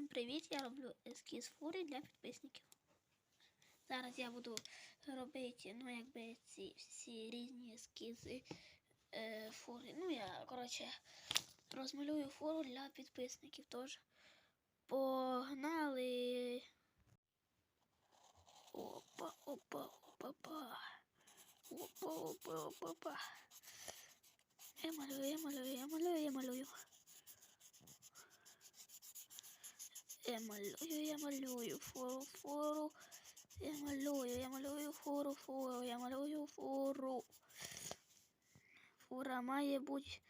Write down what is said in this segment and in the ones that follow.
Всім привіт! Я роблю ескіз фури для підписників. Зараз я буду робити, ну, якби ці всі різні ескізи е, фури. Ну, я, коротше, розмалюю фуру для підписників теж. Погнали! Опа, опа, опа, опа. Опа, опа, опа, опа. Я малюю, я малюю, я малюю. Я малюю, я малюю фуру, фуру. Я малюю, я малюю фуру, фуру, я малюю фуру. Фура має бути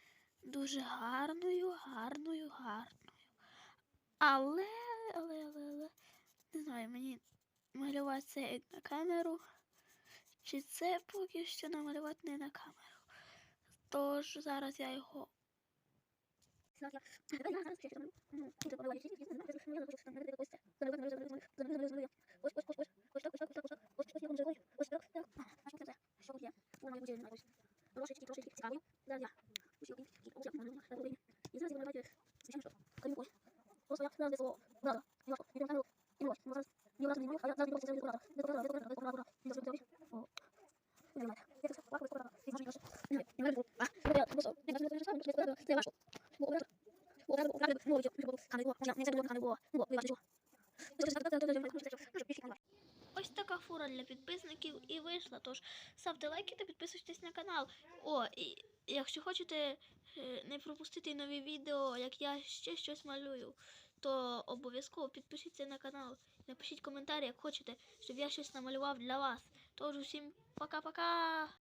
дуже гарною, гарною, гарною. Але, але, але, але, не знаю, мені малювати це на камеру. Чи це поки що намалювати не на камеру. Тож зараз я його Gracias. Ось така фура для підписників і вийшла. Тож ставте лайки та підписуйтесь на канал. О, і якщо хочете е, не пропустити нові відео, як я ще щось малюю, то обов'язково підпишіться на канал. Напишіть коментарі, як хочете, щоб я щось намалював для вас. Тож усім пока-пока!